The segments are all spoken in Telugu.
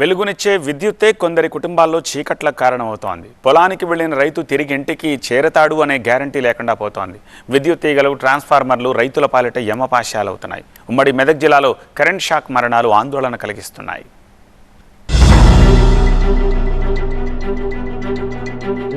వెలుగునిచ్చే విద్యుత్తే కొందరి కుటుంబాల్లో చీకట్లకు కారణమవుతోంది. పొలానికి వెళ్ళిన రైతు తిరిగి ఇంటికి చేరతాడు అనే గ్యారంటీ లేకుండా పోతోంది. విద్యుత్ తీగలు ట్రాన్స్ఫార్మర్లు రైతుల పాలిట యమపాశాలవుతున్నాయి. ఉమ్మడి మెదక్ జిల్లాలో కరెంట్ షాక్ మరణాలు ఆందోళన కలిగిస్తున్నాయి.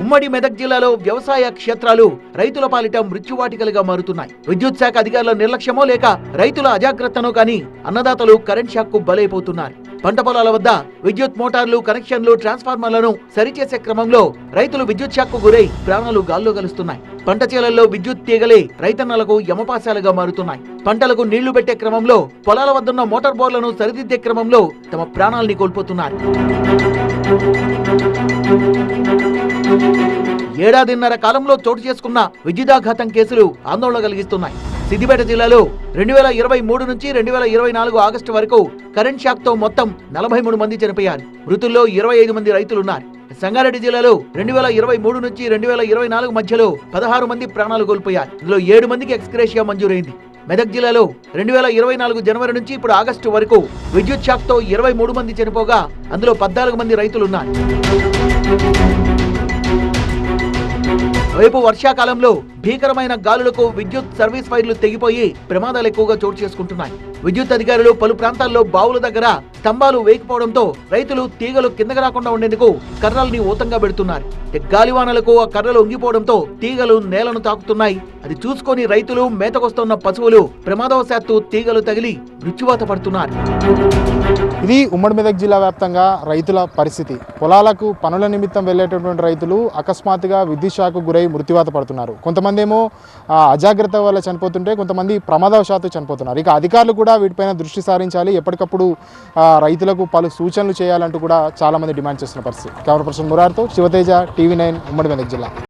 ఉమ్మడి మెదక్ జిల్లాలో వ్యవసాయ క్షేత్రాలు రైతుల పాలిట మృత్యువాటికలుగా మారుతున్నాయి. విద్యుత్ శాఖ అధికారుల నిర్లక్ష్యమో లేక రైతుల అజాగ్రత్తనో కానీ అన్నదాతలు కరెంట్ షాక్కు బలైపోతున్నారు. పంట పొలాల వద్ద విద్యుత్ మోటార్లు కనెక్షన్లు ట్రాన్స్ఫార్మర్లను సరిచేసే క్రమంలో రైతులు విద్యుత్ శాఖకు గురై ప్రాణాలు గాల్లో కలుస్తున్నాయి పంట చేలల్లో విద్యుత్ తీగలే రైతన్నలకు యమపాశాలుగా మారుతున్నాయి. పంటలకు నీళ్ళు పెట్టే క్రమంలో పొలాల వద్దన్న మోటార్ బోర్లను సరిదిద్దే క్రమంలో తమ ప్రాణాల్ని కోల్పోతున్నారు. ఏడాదిన్నర కాలంలో చోటు చేసుకున్న విద్యుదాఘాతం కేసులు ఆందోళన కలిగిస్తున్నాయి. సిద్దిపేట జిల్లాలో రెండు వేల ఇరవై మూడు నుంచి రెండు వేల ఇరవై నాలుగు ఆగస్టు వరకు కరెంట్ షాక్తో మొత్తం నలభై మూడు మంది చనిపోయారు. మృతుల్లో ఇరవై ఐదు మంది రైతులున్నారు. సంగారెడ్డి జిల్లాలో రెండు వేల ఇరవై మూడు నుంచి రెండు వేల ఇరవై నాలుగు మధ్యలో పదహారు మంది ప్రాణాలు కోల్పోయారు. ఇందులో ఏడు మందికి ఎక్స్క్రేషియా మంజూరైంది. మెదక్ జిల్లాలో రెండు వేల ఇరవై నాలుగు జనవరి నుంచి ఇప్పుడు ఆగస్టు వరకు విద్యుత్ షాక్తో ఇరవై మూడు మంది చనిపోగా అందులో పద్నాలుగు మంది రైతులున్నారు. రేపు వర్షాకాలంలో భీకరమైన గాలులకు విద్యుత్ సర్వీస్ వైర్లు తెగిపోయి ప్రమాదాలు ఎక్కువగా చోటు చేసుకుంటున్నాయి. విద్యుత్ అధికారులు పలు ప్రాంతాల్లో బావుల దగ్గర స్తంభాలు వేయకపోవడంతో రైతులు తీగలు కిందకు రాకుండా ఉండేందుకు కర్రల్ని ఊతంగా పెడుతున్నారు. గాలివానలకు ఆ కర్రలు ఉంగిపోవడంతో తీగలు నేలను తాకుతున్నాయి. అది చూసుకొని రైతులు మేతకొస్తున్న పశువులు ప్రమాదవశాత్తు తీగలు తగిలి మృత్యువాత పడుతున్నారు. ఇది ఉమ్మడి మెదక్ జిల్లా వ్యాప్తంగా రైతుల పరిస్థితి. పొలాలకు పనుల నిమిత్తం వెళ్ళేటటువంటి రైతులు అకస్మాత్తుగా విద్యుత్ షాకు గురై మృత్యువాత పడుతున్నారు. కొంతమంది ఏమో అజాగ్రత్త వల్ల చనిపోతుంటే కొంతమంది ప్రమాదవశాత్తు చనిపోతున్నారు. ఇక అధికారులు కూడా వీటిపైన దృష్టి సారించాలి. ఎప్పటికప్పుడు రైతులకు పలు సూచనలు చేయాలంటూ కూడా చాలామంది డిమాండ్ చేస్తున్న పరిస్థితి. కెమెరా పర్సన్ మురార్తో శివతేజ టీవీ నైన్ ఉమ్మడి మెదక్ జిల్లా.